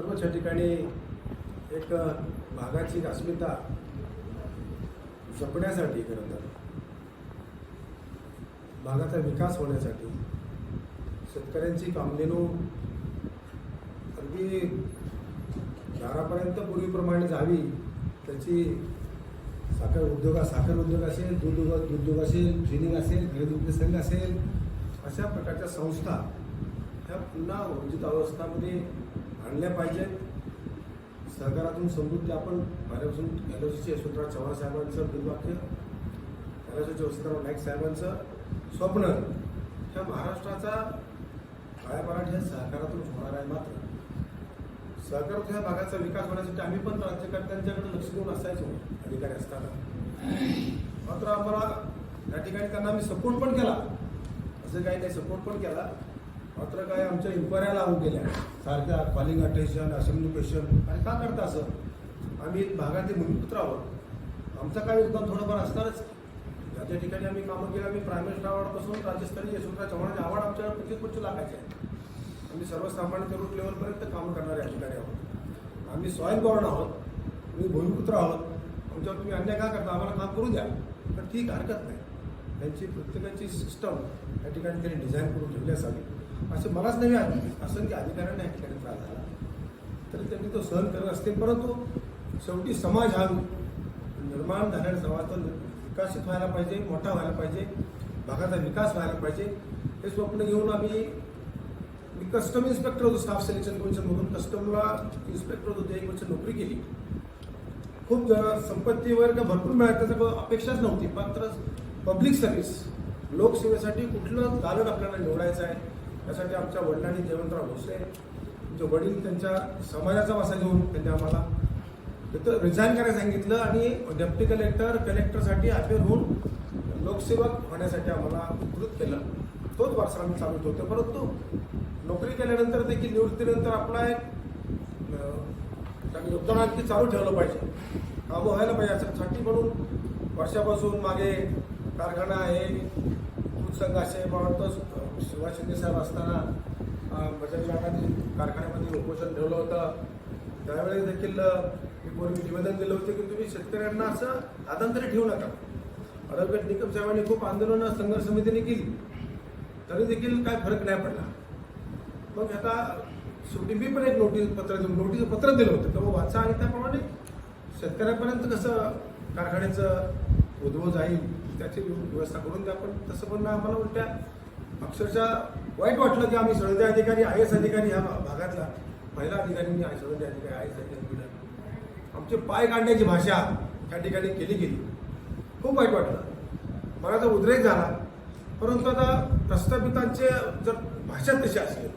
सर्वच या ठिकाणी एक भागाची अस्मिता जपण्यासाठी खरं तर भागाचा विकास होण्यासाठी शेतकऱ्यांची कामधेनू अगदी दारापर्यंत पूर्वीप्रमाणे जावी त्याची साखर उद्योग साखर उद्योग असेल दूध उद्योग दूध उद्योग असेल ट्रेनिंग असेल खरेदी उद्योग संघ असेल अशा प्रकारच्या संस्था ह्या पुन्हा वंचित अवस्थामध्ये आणल्या पाहिजेत. सहकारातून समृद्धी आपण माझ्यापासून एल ओ सीचे यशवंतराव चव्हाण साहेबांचं दुर्वाक्य एल ओ सीचे वसंतराव नाईक साहेबांचं स्वप्न ह्या महाराष्ट्राचा काळ्यापाराठ ह्या सहकारातून होणार आहे मात्र. सहकारातून ह्या भागाचा विकास होण्यासाठी आम्ही पण राज्यकर्त्यांच्याकडे लक्ष देऊन असायचो अधिकारी असताना. मात्र आम्हाला त्या ठिकाणी त्यांना आम्ही सपोर्ट पण केला. असं काही नाही सपोर्ट पण केला. मात्र काय आमच्या इन्क्वायऱ्या लावून गेल्या सारख्या कॉलिंग अटेन्शन असेंब्ली क्वेश्चन आणि का करता असं आम्ही भागातील भूमिपुत्र आहोत. आमचं काय योगदान थोडंफार असणारच. ज्या त्या ठिकाणी आम्ही कामं केलं आम्ही प्रायमरी अवॉर्डपासून राज्यस्तरीय यशवंतराव चव्हाणाचे अवॉर्ड आमच्याकडे पंचवीस पंचवीस लागायची आहे आम्ही सर्वसामान्य तरुण लेवलपर्यंत कामं करणारे अधिकारी आहोत. आम्ही सॉईल आहोत. मी भूमिपुत्र आहोत. आमच्यावर तुम्ही अन्याय का करता? आम्हाला काम करू द्या. तर ठीक हरकत नाही. त्यांची प्रत्येकाची सिस्टम या ठिकाणी त्यांनी डिझाईन करून ठेवली असावी. असं मलाच नाही आली. असंख्य अधिकाऱ्यांना या ठिकाणी त्रास झाला. तरी त्यांनी तो सहन करत असते. परंतु शेवटी समाज हा निर्माण झालेला समाज तो विकसित व्हायला पाहिजे मोठा व्हायला पाहिजे भागाचा विकास व्हायला पाहिजे. हे स्वप्न घेऊन आम्ही मी कस्टम इन्स्पेक्टर होतो स्टाफ सिलेक्शन कमिशनमधून कस्टमला इन्स्पेक्टर होतो. एक वर्ष नोकरी केली. खूप संपत्ती संपत्तीवर का भरपूर मिळालं. त्याचा अपेक्षाच नव्हती. मात्र पब्लिक सर्व्हिस लोकसेवेसाठी कुठलं कारण आपल्याला निवडायचं आहे? त्यासाठी आमच्या वडिलांनी जयवंतराव भोसले आमचे वडील त्यांच्या समाजाचा वासा घेऊन त्यांनी आम्हाला तिथं रिझाईन करायला सांगितलं आणि डेप्टी कलेक्टर कलेक्टरसाठी अपेअर होऊन लोकसेवक होण्यासाठी आम्हाला उद्धृत केलं. तोच वारसा आम्ही चालवत होतो परंतु नोकरी केल्यानंतर देखील निवृत्तीनंतर आपला एक योगदान आणखी चालू ठेवलं पाहिजे. काम व्हायला पाहिजे याच्यासाठी म्हणून वर्षापासून मागे कारखाना आहे दूध संघ असे मला वाटतं सुभाष शिंदे साहेब असताना बजाज लाटाने कारखान्यामध्ये उपोषण ठेवलं होतं. त्यावेळेस देखील मी पूर्वी निवेदन दिलं होतं की तुम्ही शेतकऱ्यांना असं आदंतरी ठेवू नका. अडवगट निकम साहेबांनी खूप आंदोलनं संघर्ष समितीने केली. तरी देखील काय फरक नाही पडला. मग आता शेवटी मी पण एक नोटीस पत्र देऊन नोटीस पत्र दिलं होतं. तर मग वाचा आणि त्याप्रमाणे शेतकऱ्यापर्यंत कसं कारखान्याचं उद्भव जाईल त्याची व्यवस्था करून द्या. पण तसं पण आम्हाला उलट्या अक्षरशः वाईट वाटलं की आम्ही सळदे अधिकारी आय एस अधिकारी ह्या भागातला. पहिला अधिकारी म्हणजे मी सळदे अधिकारी आय एस अधिकारी आमचे पाय काढण्याची भाषा त्या ठिकाणी केली गेली. खूप वाईट वाटलं. मला तर उद्रेक झाला. परंतु आता प्रस्थापितांचे जर भाषा तशी असेल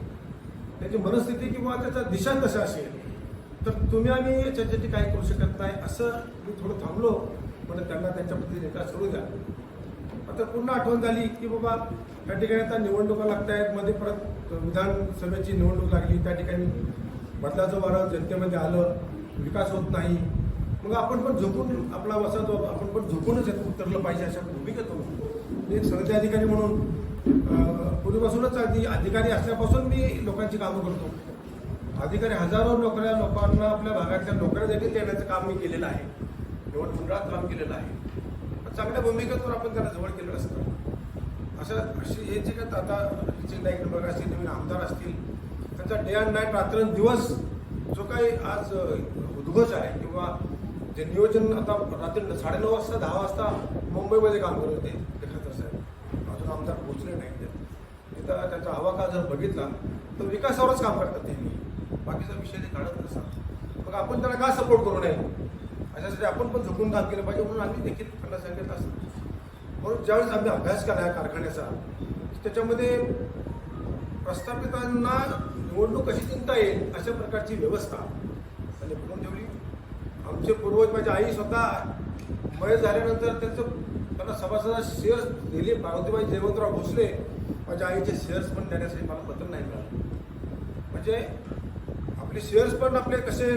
त्याची मनस्थिती किंवा त्याचा दिशा तसा असेल तर तुम्ही आम्ही याच्यासाठी काय करू शकत नाही असं मी थोडं थांबलो. म्हणजे त्यांना त्यांच्या पद्धतीने एका सोडू द्या. आता पुन्हा आठवण झाली की बाबा त्या ठिकाणी आता निवडणुका लागत आहेत मध्ये परत विधानसभेची निवडणूक लागली. त्या ठिकाणी बदलाचं वारं जनतेमध्ये आलं. विकास होत नाही. मग आपण पण झोपून आपला वसा आपण पण झोपूनच यात उतरलं पाहिजे अशा भूमिकेत होतो मी एक सहकारी अधिकारी म्हणून पूर्वीपासूनच अगदी अधिकारी असल्यापासून मी लोकांची कामं करतो. अधिकारी हजारो नोकऱ्या लोकांना आपल्या भागातल्या नोकऱ्या देखील देण्याचं काम मी केलेलं आहे. निवड मंडळात काम केलेलं आहे. चांगल्या भूमिकेतून आपण त्याला जवळ केलं असतं. अशा अशी हे जे काय आता रिचिंग नाईक नंबर असतील नवीन आमदार असतील त्यांचा डे अँड नाईट रात्रंदिवस जो काही आज उद्घोष आहे किंवा जे नियोजन आता रात्री साडेनऊ वाजता दहा वाजता मुंबईमध्ये काम करत होते देखातर साहेब अजून आमदार पोहोचले नाही ते. तिथं त्यांचा आवाका जर बघितला तर विकासावरच काम करतात त्यांनी बाकीचा विषय ते काढत नसतात. मग आपण त्याला का सपोर्ट करू नये? अशासाठी आपण पण झुकून काम केलं पाहिजे म्हणून आम्ही देखील त्यांना सांगितलं असतं. म्हणून ज्यावेळेस आम्ही अभ्यास केला या कारखान्याचा त्याच्यामध्ये प्रस्थापितांना निवडणूक कशी चिंता येईल अशा प्रकारची व्यवस्था. त्यांनी करून ठेवली आमचे पूर्वज माझी आई स्वतः मय झाल्यानंतर त्यांचं त्यांना सभासदा शेअर्स दिले. पार्वतीबाई जयवंतराव भोसले माझ्या आईचे शेअर्स पण देण्यासाठी मला पत्र नाही मिळालं. म्हणजे आपले शेअर्स पण आपले कसे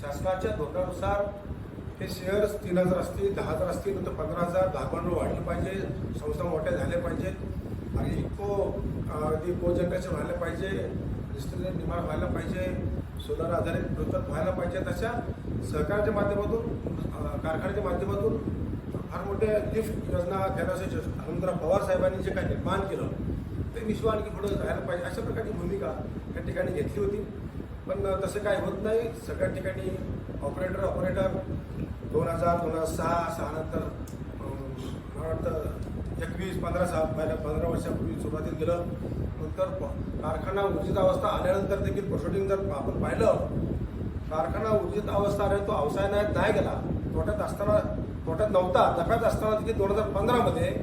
शासनाच्या धोरणानुसार हे शेअर्स तीन हजार असतील दहा हजार असतील नंतर पंधरा हजार भागभांडवल वाढले पाहिजे संस्था मोठ्या झाल्या पाहिजेत आणि इको अं, ते व्हायला पाहिजे डिस्ट्रिक्ट निर्माण व्हायला पाहिजे सोलर आधारित प्रकल्प व्हायला पाहिजे तशा सहकाराच्या माध्यमातून कारखान्याच्या माध्यमातून फार मोठ्या लिफ्ट योजना त्यासाठी हनुमंतराव पवार साहेबांनी जे काही निर्माण केलं ते विश्व आणखी पुढे जायला पाहिजे अशा प्रकारची भूमिका त्या ठिकाणी घेतली होती. पण तसं काय होत नाही. सगळ्या ठिकाणी ऑपरेटर ऑपरेटर दोन हजार दोन हजार सहा सहा नंतर मला वाटतं एकवीस पंधरा सहा पहिल्या पंधरा वर्षापूर्वी सुरुवातीत गेलं. नंतर प- कारखाना ऊर्जित अवस्था आल्यानंतर देखील प्रोसेडिंग जर आपण पाहिलं कारखाना ऊर्जित अवस्था आल्या तो अवसायात नाही गेला. तोट्यात असताना तोट्यात नव्हता नफ्यात असताना देखील दोन हजार पंधरामध्ये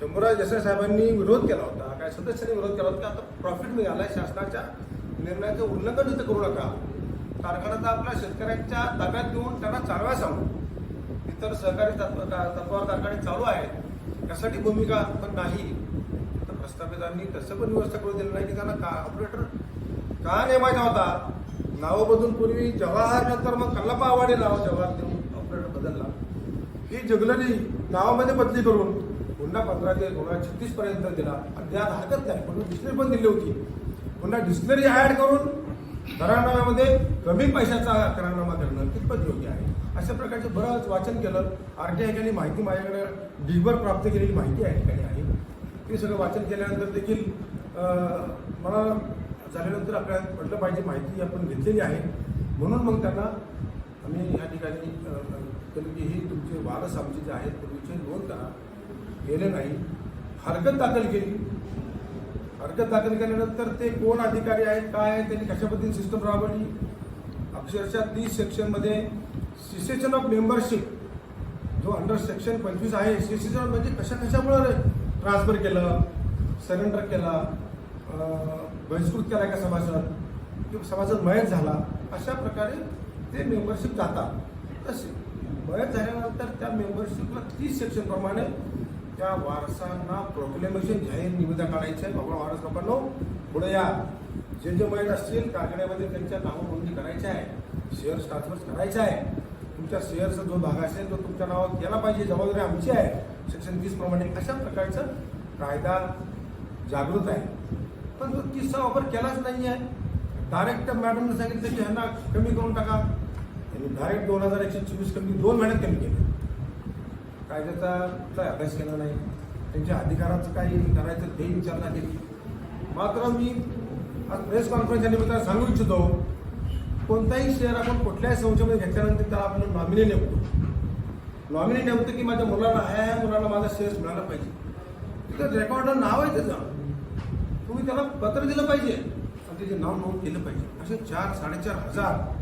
शंभूराज देसाई साहेबांनी विरोध केला होता. काय सदस्यांनी विरोध केला होता की आता प्रॉफिट मिळाला शासनाच्या निर्णयाचं उल्लंघन इथं करू नका. कारखान्याचा आपल्या शेतकऱ्यांच्या ताब्यात देऊन त्यांना चालवायला सांगू. इतर सहकारी तत्व तत्वावर कारखाने चालू आहेत यासाठी भूमिका पण नाही. तर प्रस्थापितांनी तसं पण व्यवस्था करून दिलं नाही की त्यांना का ऑपरेटर का नेमायचा होता? नावं बदलून पूर्वी जवाहर नंतर मग कल्लापा आवाडे नाव जवाहर देऊन ऑपरेटर बदलला. ही जगलरी नावामध्ये बदली करून पुन्हा पंधरा ते दोन हजार छत्तीस पर्यंत दिला. अद्याप हरकत नाही. म्हणून डिक्शनरी पण दिली होती. पुन्हा डिक्शनरी ऍड करून करारनाम्यामध्ये कमी पैशाचा करारनामा करणं कितपत योग्य आहे. अशा प्रकारचे बरंच वाचन केलं. आर टी आय माहिती माझ्याकडे डीवर प्राप्त केलेली माहिती आहे ठिकाणी आहे. ते सगळं वाचन केल्यानंतर देखील मला झाल्यानंतर आपल्याला म्हटलं पाहिजे माहिती आपण घेतलेली आहे. म्हणून मग त्यांना आम्ही या ठिकाणी की हे तुमचे वारस आमचे जे आहेत. पूर्वीचे नोंद करा गेले नाही. हरकत दाखल केली. अर्ज दाखल केल्यानंतर ते कोण अधिकारी आहेत काय आहे त्यांनी कशा पद्धतीने सिस्टम राबवली? अक्षरशः तीस सेक्शनमध्ये सिसेशन ऑफ मेंबरशिप जो अंडर सेक्शन पंचवीस आहे सिसेशन म्हणजे कशा कशामुळे ट्रान्सफर केलं सरेंडर केला बहिष्कृत केला का सभासद किंवा सभासद मयत झाला. अशा प्रकारे ते मेंबरशिप जातात. तसे मयत झाल्यानंतर त्या मेंबरशिपला तीस सेक्शनप्रमाणे त्या वारसांना प्रोक्लेमेशन जाहीर निविदा काढायचं आहे बाबा वारस लोकांनो पुढे या. जे जे माहीत असतील कारखान्यामध्ये त्यांच्या नावं नोंदणी करायच्या. आहे शेअर्स ट्रान्सफर करायचं आहे तुमच्या शेअरचा जो भाग असेल तो तुमच्या नावावर केला पाहिजे. जबाबदारी आमची आहे. सेक्शन तीस प्रमाणे अशा प्रकारचं कायदा जागृत आहे. पण तो तीसचा वापर केलाच नाही आहे डायरेक्ट मॅडमने सांगितलं की ह्यांना कमी करून टाका. त्यांनी डायरेक्ट दोन हजार एकशे चोवीस कमी दोन महिन्यात कमी केले. कायद्याचा कुठलाही अभ्यास केला नाही. त्यांच्या अधिकाराचं काही करायचं ते विचारणा केली. मात्र मी आज प्रेस कॉन्फरन्सच्या निमित्तानं सांगू इच्छितो कोणताही शेअर आपण कुठल्याही संस्थेमध्ये घेतल्यानंतर त्याला आपण नॉमिनी नेमतो. नॉमिनी नेमतो की माझ्या मुलाला ह्या ह्या मुलाला माझा शेअर्स मिळाला पाहिजे. तिथं रेकॉर्डला नाव आहे त्याचं. तुम्ही त्याला पत्र दिलं पाहिजे. आणि त्याचे नाव नोंद केलं पाहिजे. असे चार साडेचार हजार.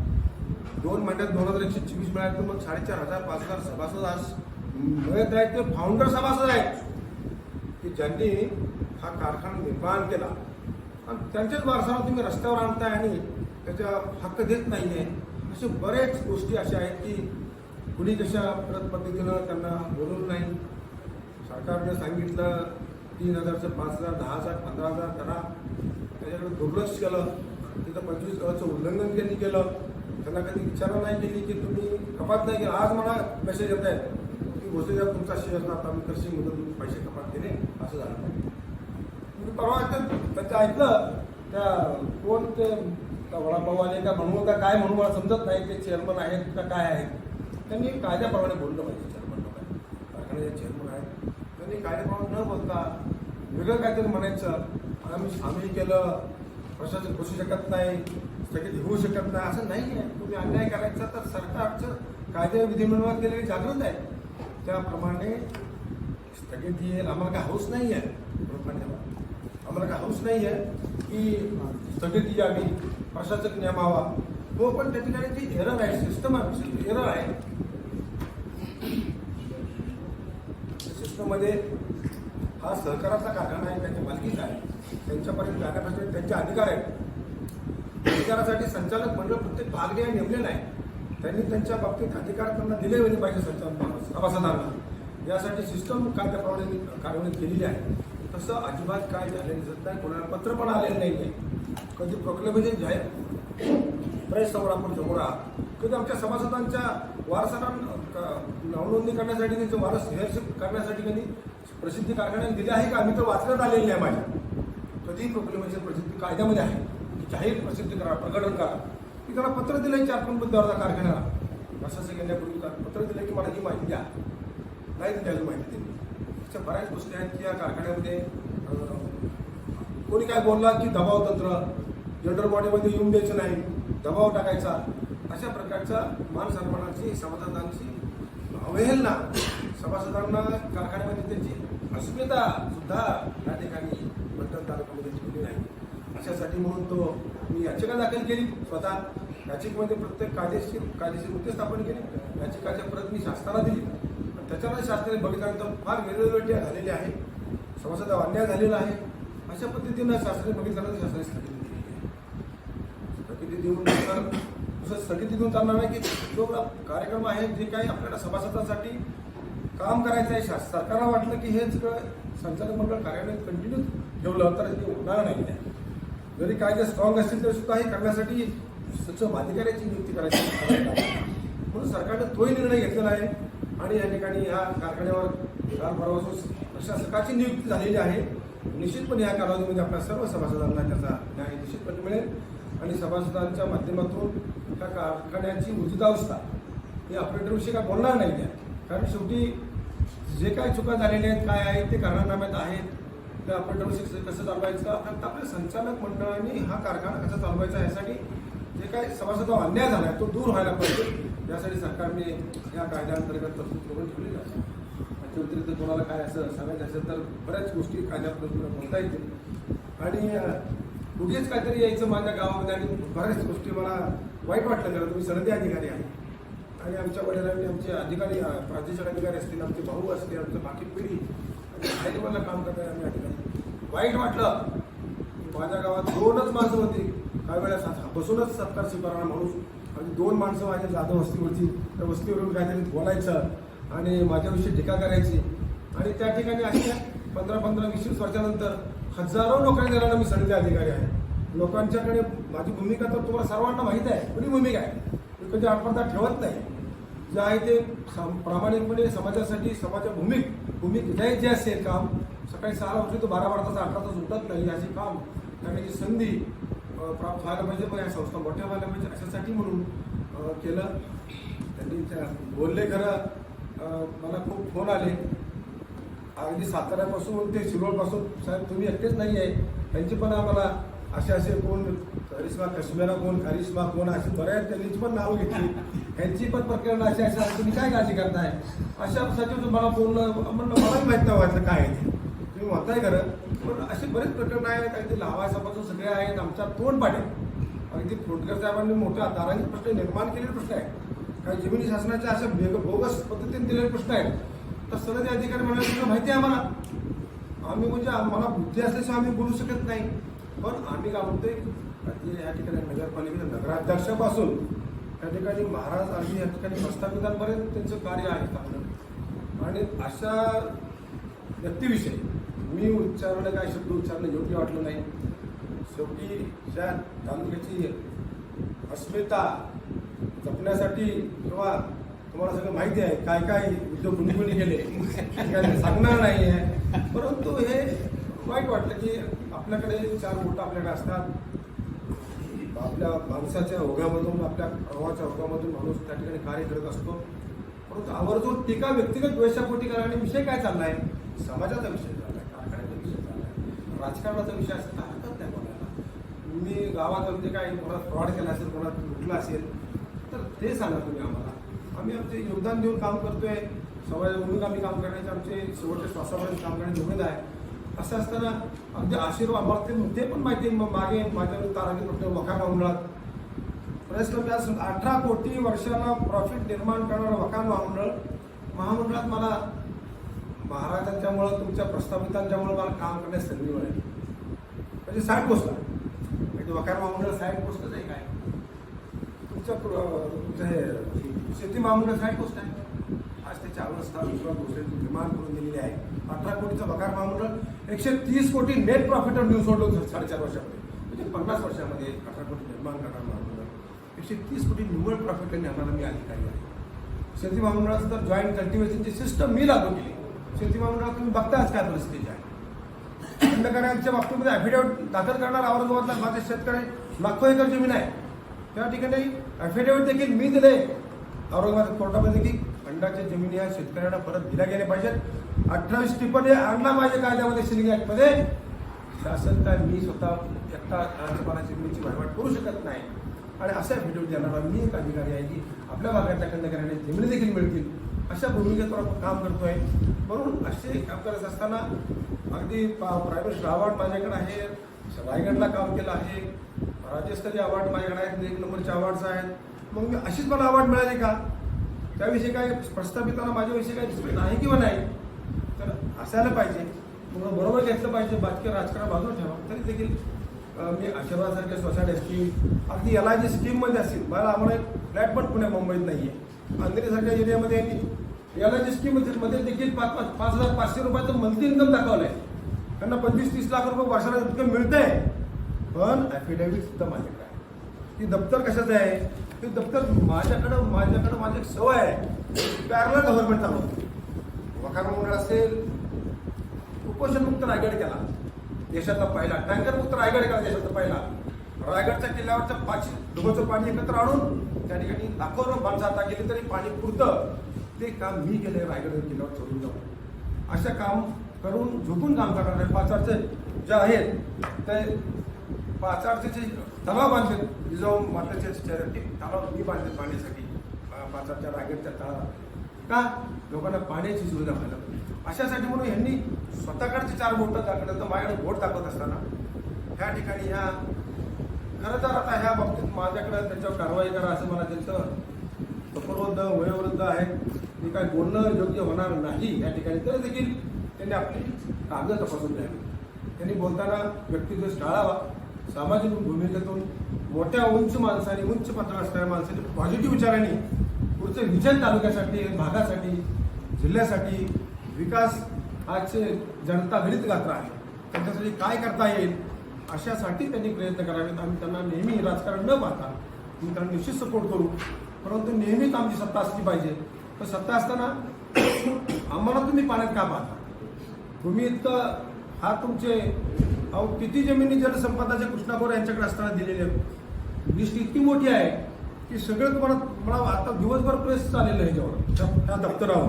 दोन महिन्यात दोन हजार एकशे चोवीस मिळाले तर मग साडेचार हजार पाच हजार सभासद आज मिळत आहेत ते फाउंडर सभासद आहेत. की ज्यांनी हा कारखाना निर्माण केला. आणि त्यांच्याच वारसाला तुम्ही रस्त्यावर आणताय आणि त्याचा हक्क देत नाही आहे असे बरेच गोष्टी अशा आहेत की कुणी कशा परत पद्धतीनं त्यांना बोलवलं नाही. सरकारने सांगितलं तीन हजारचं पाच हजार दहा हजार पंधरा हजार करा. त्याच्याकडे दुर्लक्ष केलं. तिथं पंचवीस अचं उल्लंघन त्यांनी केलं. त्यांना कधी विचारणा नाही केली की तुम्ही कपात नाही केला. आज मला मेसेज येत आहेत. की तुमचा शेअर आता आम्ही कशी मुदत तुम्ही पैसे कपात केले असं झालं. मी परवा त्यांचं ऐकलं त्या कोण ते त्या आले का म्हणू का काय म्हणून मला समजत नाही ते चेअरमन आहेत का काय आहेत. त्यांनी कायद्याप्रमाणे बोललं पाहिजे चेअरमन लोकांनी. कारखान्याचे चेअरमन आहेत. त्यांनी कायद्याप्रमाणे न बोलता वेगळं काहीतरी म्हणायचं. आम्ही आम्ही केलं प्रशासन बसू शकत नाही स्थगित होऊ शकत नाही असं नाही आहे तुम्ही अन्याय करायचा तर सरकारचं कायदे विधिमंडळात केलेली जागृत आहे. त्याप्रमाणे स्थगित येईल आम्हाला काय हौस नाही आहे. आम्हाला काय हौस नाही आहे की स्थगिती यावी प्रशासक नेमावा. तो पण त्या ठिकाणी जी एरर आहे सिस्टम एरर आहे सिस्टममध्ये हा सहकाराचा कारखाना आहे त्यांच्या मालकीचा आहे. त्यांच्यापर्यंत जाण्यापासून त्यांचे अधिकार आहेत. अधिकारासाठी संचालक मंडळ प्रत्येक भागले नेमलेलं आहे. त्यांनी त्यांच्या बाबतीत अधिकार त्यांना दिले गेले पाहिजे संचालक सभासदांना. यासाठी सिस्टम कायद्याप्रमाणे कार्यवाही केलेली आहे. तसं अजिबात काय झालेलं दिसत नाही. कोणाला पत्र पण आलेलं नाही आहे. कधी प्रोक्लेमेशन जाहीर प्रेस समोर आपण समोर आहात. कधी आमच्या सभासदांच्या वारसांना नावनोंदणी करण्यासाठी त्यांचे वारस हेअरशिप करण्यासाठी कधी प्रसिद्धी कारखान्याने दिली आहे का? मी तर वाचण्यात आलेली आहे माझ्या. कधीही प्रोक्लेमेशन प्रसिद्धी कायद्यामध्ये आहे. जाहीर प्रसिद्ध करा प्रकटन करा. की त्याला पत्र दिलं चार पण मुद्द्यावर कारखान्याला. प्रशासक येण्यापूर्वी पत्र दिलं की मला ही माहिती द्या. नाही द्यायला माहिती दिली. अशा बऱ्याच गोष्टी आहेत की या कारखान्यामध्ये कोणी काय बोलला की दबाव तंत्र जनरल बॉडीमध्ये येऊन द्यायचं नाही दबाव टाकायचा. अशा प्रकारचा मान सन्मानाची सभासदांची अवहेलना सभासदांना कारखान्यामध्ये त्यांची अस्मिता सुद्धा या ठिकाणी मंडळ तालुक्यामध्ये ठेवली नाही. अशासाठी म्हणून तो मी याचिका दाखल केली स्वतः. नाशिकमध्ये प्रत्येक कायदेशीर कायदेशीर मुद्दे स्थापन केले. याचिकाच्या परत मी शासनाला दिली. आणि त्याच्यामध्ये शासनाने बघितल्यानंतर फार वेगवेगळ्या झालेली आहे. सभासद अन्याय झालेला आहे. अशा पद्धतीनं शासनाने बघितल्यानंतर शासनाने स्थगिती दिली. आहे. स्थगिती देऊन नंतर दुसरं स्थगिती देऊन चालणार नाही की जो कार्यक्रम आहे जे काही आपल्याला सभासदांसाठी काम करायचं आहे शास सरकारला वाटलं की हे सगळं संचालक मंडळ कार्यालय कंटिन्यू ठेवलं तर ते होणार नाही. जरी कायदे स्ट्रॉंग असतील तरी सुद्धा हे करण्यासाठी सक्षम अधिकाऱ्याची नियुक्ती करायची म्हणून सरकारने तोही निर्णय घेतलेला आहे आणि या ठिकाणी ह्या कारखान्यावर काल परवापासून प्रशासकाची नियुक्ती झालेली आहे. निश्चितपणे या कालावधीमध्ये आपल्या सर्व सभासदांना त्याचा न्याय निश्चितपणे मिळेल. आणि सभासदांच्या माध्यमातून त्या कारखान्याची उचितावस्था हे ऑपरेटरविषयी काय बोलणार नाही त्या. कारण शेवटी जे काय चुका झालेल्या आहेत काय आहेत ते कारणानाम्यात आहेत. त्या ऑपरेटरविषयी कसं चालवायचं? फक्त आपल्या संचालक मंडळाने हा कारखाना कसा चालवायचा यासाठी जे काय सभासदावर अन्याय झाला आहे तो दूर व्हायला पाहिजे. यासाठी सरकारने या कायद्यांतर्गत तरतूद करून ठेवलेली आहे. याच्या व्यतिरिक्त कोणाला काय असं सांगायचं असेल तर बऱ्याच गोष्टी कायद्याबद्दल बोलता येतील. आणि कुठेच काहीतरी यायचं माझ्या गावामध्ये आणि बऱ्याच गोष्टी मला वाईट वाटलं कारण तुम्ही सनदी अधिकारी आहे आणि आमच्या वडिलांनी आमचे अधिकारी प्रादेशिक अधिकारी असतील आमचे भाऊ असतील आमचं बाकी पिढी आणि लेवलला काम करताय आम्ही या ठिकाणी वाईट वाटलं. माझ्या गावात दोनच माणसं होती. काही वेळेस बसूनच सत्कार स्वीकारणार माणूस. आणि दोन माणसं माझ्या जाधव वस्तीवरची त्या वस्तीवरून काहीतरी बोलायचं आणि माझ्याविषयी टीका करायची. आणि त्या ठिकाणी अशा पंधरा पंधरा वीस वीस वर्षानंतर हजारो लोकांनी दिला मी सनदी अधिकारी आहे लोकांच्याकडे माझी भूमिका तर तुम्हाला सर्वांना माहीत आहे कुणी भूमिका आहे? मी कधी आठवणता ठेवत नाही. जे आहे ते प्रामाणिकपणे समाजासाठी समाजा भूमिक भूमिक जे जे असेल काम सकाळी सहा उठली तर बारा बारा तास अठरा तास उठत नाही असे काम करण्याची संधी प्राप्त व्हायला पाहिजे पण या संस्था मोठ्या व्हायला पाहिजे अशासाठी म्हणून केलं. त्यांनी त्या बोलले खरं. मला खूप फोन आले. अगदी साताऱ्यापासून ते शिरोळपासून. साहेब तुम्ही एकटेच नाही आहे. त्यांची पण आम्हाला असे असे कोण करिश्मा कश्मीरा कोण करिश्मा कोण अशी बऱ्याच त्यांची पण नावं घेतली. ह्यांची पण प्रकरण अशी अशी तुम्ही काय काळजी करताय? अशा साठी तुम्हाला बोलणं म्हणलं मलाही माहीत नाही व्हायचं काय आहे ते. तुम्ही म्हणताय खरं पण असे बरेच प्रकरण आहेत अगदी लावासापासून सगळे आहेत आमच्या तोंड पाड्या अगदी फोटकर साहेबांनी मोठ्या दारांचे प्रश्न निर्माण केलेले प्रश्न आहेत. काही जमिनी शासनाच्या अशा बेग बोगस पद्धतीने दिलेले प्रश्न आहेत. तर सनदी अधिकारी म्हणाले तुला माहिती आहे आम्हाला? आम्ही म्हणजे आम्हाला बुद्धी असल्याशिवाय आम्ही बोलू शकत नाही. पण आम्ही काय म्हणतोय या ठिकाणी नगरपालिकेच्या नगराध्यक्षापासून त्या ठिकाणी महाराज आणि या ठिकाणी प्रस्थापितांपर्यंत त्यांचं कार्य आहे चांगलं. आणि अशा व्यक्तीविषयी मी उच्चारणं काय शब्द उच्चारणं योग्य वाटलं नाही. शेवटी ज्या तालुक्याची अस्मिता जपण्यासाठी किंवा तुम्हाला सगळं माहिती आहे काय काय उद्योग कुणी कुणी केले काय सांगणार नाही आहे. परंतु हे वाईट वाटलं की आपल्याकडे चार बोटं आपल्याकडे असतात. आपल्या माणसाच्या ओघामधून आपल्या प्रवाहाच्या ओघामधून माणूस त्या ठिकाणी कार्य करत असतो. परंतु आवर्जून टीका व्यक्तिगत द्वेषापोटी करा आणि विषय काय चालला आहे समाजाचा विषय चाललाय कारखान्याचा विषय चाललाय राजकारणाचा विषय असेल तर हरकत नाही बोलायला मी गावात आमचे काय कोणाला फ्रॉड केला असेल कोणाला लुटला असेल तर ते सांगा तुम्ही आम्हाला. आम्ही आमचे योगदान देऊन काम करतोय. समाजामधून आम्ही काम करण्याचे आमचे शेवटच्या श्वासापर्यंत काम करण्याची उमेद आहे. असं असताना अगदी आशीर्वाद मला ते पण माहिती आहे, मग मागे माझ्यावर तारांकित म्हटलं वखार मंडळात बरेच कमी अठरा कोटी वर्षाला प्रॉफिट निर्माण करणारं वखार महामंडळ महामंडळात मला महाराजांच्यामुळं तुमच्या प्रस्थापितांच्यामुळं मला काम करण्यास संधी मिळेल. म्हणजे साठ पोस्ट म्हणजे वकार महामंडळ साईड पोस्टच आहे काय? तुमचं तुमचं हे शेती महामंडळ साईड पोस्ट आहे. आज त्याची अवस्था किंवा भोसलेची निर्माण करून दिलेली आहे. अठरा कोटीचं वकार महामंडळ एकशे तीस कोटी नेट प्रॉफिट नेऊन सोडलं साडेचार वर्षामध्ये. म्हणजे पन्नास वर्षामध्ये अठरा कोटी निर्माण करणार महामंडळ एकशे तीस कोटी निव्वळ प्रॉफिट नेणारा मी अधिकारी आहे. शेती महामंडळाचं तर जॉईंट कल्टिवेशनची सिस्टम मी लागू केली. शेती महामंडळात तुम्ही बघताच काय परिस्थिती आहे खंडकऱ्यांच्या बाबतीमध्ये ॲफिडेविट दाखल करणार औरंगाबादला माझे शेतकरी लाखो एकर जमीन आहे. त्या ठिकाणी ॲफिडेव्हिट देखील मी दिले औरंगाबाद कोर्टामध्ये की खंडाच्या जमिनी या शेतकऱ्यांना परत दिल्या गेल्या पाहिजेत. अठ्ठावीस टिप्पणी आणला पाहिजे कायद्यामध्ये सिलिंग ऍक्टमध्ये शासन काय मी स्वतः एकटा राज्यपाला जमिनीची वहिवाट करू शकत नाही. आणि असा व्हिडिओ देणारा मी एक अधिकारी आहे की आपल्या भागातल्या खंडकऱ्यांना जमिनी देखील मिळतील. अशा भूमिकेतून आपण काम करतोय. म्हणून असे काम करत असताना अगदी प्रायव्हेट अवॉर्ड माझ्याकडे आहे रायगडला काम केलं आहे राज्यस्तरीय अवॉर्ड माझ्याकडे आहेत एक नंबरचे अवॉर्ड्स आहेत. मग मी अशीच मला अवॉर्ड मिळाले का? त्याविषयी काय प्रस्थापिताना माझ्याविषयी काही dispute आहे किंवा नाही तर असायला पाहिजे. मग बरोबर घेतलं पाहिजे बाकी राजकारण बाजूला ठेवा. तरी देखील मी आशीर्वादसारख्या सोसायटी स्कीम अगदी एल आय जी स्कीममध्ये असतील मला आम्हाला एक फ्लॅट पण पुण्या मुंबईत नाही आहे अंधेरीसारख्या एरियामध्ये याला एलमध्ये देखील पाच पाच पाच हजार पाचशे रुपयाचं मंथली इन्कम दाखवलं आहे त्यांना पंचवीस तीस लाख रुपये वर्षाला इतकं आहे पण ॲफिडेव्हिट सुद्धा माझ्याकडे आहे. ती दप्तर कशाचं आहे? ते दप्तर माझ्याकडं माझ्याकडं माझी एक सवय आहे. पॅरल गव्हर्नमेंट चालवतो वकार मंडळ असेल कुपोषणमुक्त रायगड केला. देशातला पहिला टँकरमुक्त रायगड केला देशातला पहिला. रायगडच्या किल्ल्यावरच्या पाचशे डुबाचं पाणी एकत्र आणून त्या ठिकाणी लाखो माणसं आता गेली तरी पाणी पुरतं. ते काम मी केले रायगड किल्ल्यावर सोडून जाऊन असं काम करून झोपून काम करणार आहे पाचारचे जे आहेत ते पाचारचे जे तलाव बांधले जिजाऊ माताचे चेहऱ्यात तलाव मी बांधले पाण्यासाठी पाचारच्या रायगडच्या तलाव का? लोकांना पाण्याची सुविधा व्हायला अशासाठी म्हणून यांनी स्वतःकडचे चार बोट दाखवलं. तर माझ्याकडे बोट दाखवत असताना ह्या ठिकाणी ह्या खरं तर आता ह्या बाबतीत माझ्याकडे त्याच्यावर कारवाई करा असं मला त्यांचं तपरवृद्ध वयोवृद्ध आहेत. मी काय बोलणं योग्य होणार नाही या ठिकाणी तर देखील त्यांनी आपली कागद तपासून द्यावी त्यांनी बोलताना व्यक्तिद्वेष टाळावा. सामाजिक भूमिकेतून मोठ्या उंच माणसाने उंच पत्र असणाऱ्या माणसाने पॉझिटिव्ह विचारांनी पुढचे विजन तालुक्यासाठी भागासाठी जिल्ह्यासाठी विकास आजचे जनता गणित गात्र आहे त्यांच्यासाठी काय करता येईल अशासाठी त्यांनी प्रयत्न करावेत. आम्ही त्यांना नेहमी राजकारण न पाहता मी त्यांना निश्चित सपोर्ट करू. परंतु नेहमीच आमची सत्ता असली पाहिजे. तर सत्ता असताना आम्हाला तुम्ही पाण्यात का पाहता तुम्ही इतकं हा तुमचे अहो किती जमिनी जलसंपदाच्या कृष्णापूर यांच्याकडे असताना दिलेले लिस्ट इतकी मोठी आहे की सगळं तुम्हाला मला आता दिवसभर प्रेस चाललेलं आहे जेवढं त्या- दप्तरावर.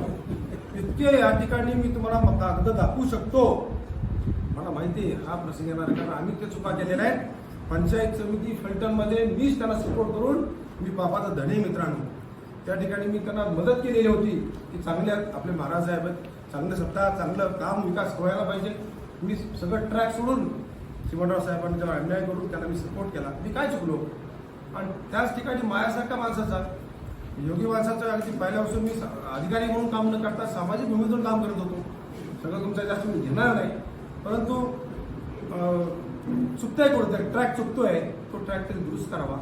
इतके या ठिकाणी मी तुम्हाला कागद दाखवू शकतो. मला माहिती आहे हा प्रसंग येणार आहे कारण आम्ही ते चुका केलेल्या आहेत. पंचायत समिती फलटणमध्ये मीच त्यांना सपोर्ट करून मी पापाचा धणे मित्रांनो. त्या ठिकाणी मी त्यांना मदत केलेली होती की चांगल्या आपले महाराज साहेब आहेत चांगलं सत्ता चांगलं काम विकास व्हायला पाहिजे. मी सगळं ट्रॅक सोडून श्रीमंतराव साहेबांच्यावर अन्याय करून त्यांना मी सपोर्ट केला. मी काय चुकलो? आणि त्याच ठिकाणी मायासारख्या माणसाचा योगी माणसाचा अगदी पहिल्यापासून मी अधिकारी म्हणून काम न करता सामाजिक भूमीतून काम करत होतो. सगळं तुमच्या जास्त मी घेणार नाही. परंतु चुकतंय चुकतोय ट्रॅक चुकतोय तो ट्रॅक तरी दुरुस्त करावा.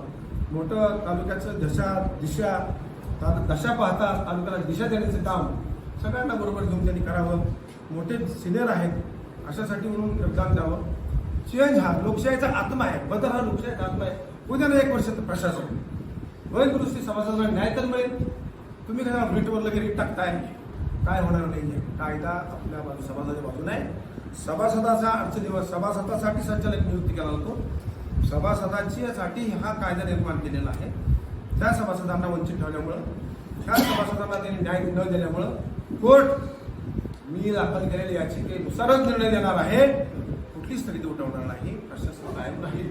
मोठं तालुक्याचं दशा दिशा आता दशा पाहता तालुक्याला दिशा देण्याचं काम सगळ्यांना बरोबर घेऊन त्यांनी करावं. मोठे सिनियर आहेत. अशासाठी म्हणून योगदान द्यावं. चेंज हा लोकशाहीचा आत्मा आहे. बदल हा लोकशाहीचा आत्मा आहे. उद्या ना एक वर्षाचं प्रशासन होईल. दुरुस्ती न्याय तर मिळेल. तुम्ही काय रिटवर लगेच टाकताय? काय होणार नाही आहे. कायदा आपल्या बाजू सभासदाच्या बाजूने आहे. सभासदाचा अडचणीवर सभासदासाठी संचालक नियुक्ती केला जातो. सभासदांच्यासाठी साठी हा कायदा निर्माण केलेला आहे. त्या सभासदांना वंचित ठेवल्यामुळं त्या सभासदांना त्यांनी न्याय न दिल्यामुळं कोर्ट मी दाखल केलेल्या याचिकेनुसारच निर्णय देणार आहे. कुठली स्थगिती उठवणार नाही प्रशासन कायम राहील.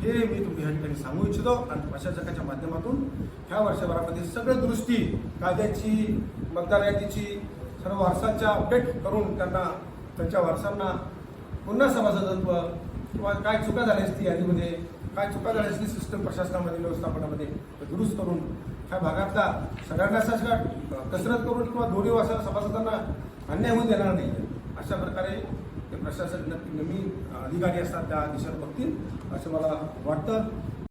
हे मी तुम्ही या ठिकाणी सांगू इच्छितो. आणि प्रशासकाच्या माध्यमातून ह्या वर्षभरामध्ये सगळं दुरुस्ती कायद्याची मतदार यादीची सर्व वारसांच्या अपडेट करून त्यांना त्यांच्या वारसांना पुन्हा सभासदत्व किंवा काय चुका झाल्या असती यादीमध्ये काय चुका झाल्या असती सिस्टम प्रशासनामध्ये व्यवस्थापनामध्ये दुरुस्त करून ह्या भागातला सगळ्यांना कसरत करून किंवा दोन्ही वासाला सभासदांना अन्याय होऊन देणार नाही. अशा प्रकारे ते प्रशासक नक्की नवीन अधिकारी असतात त्या दिशेला बघतील असं मला वाटतं.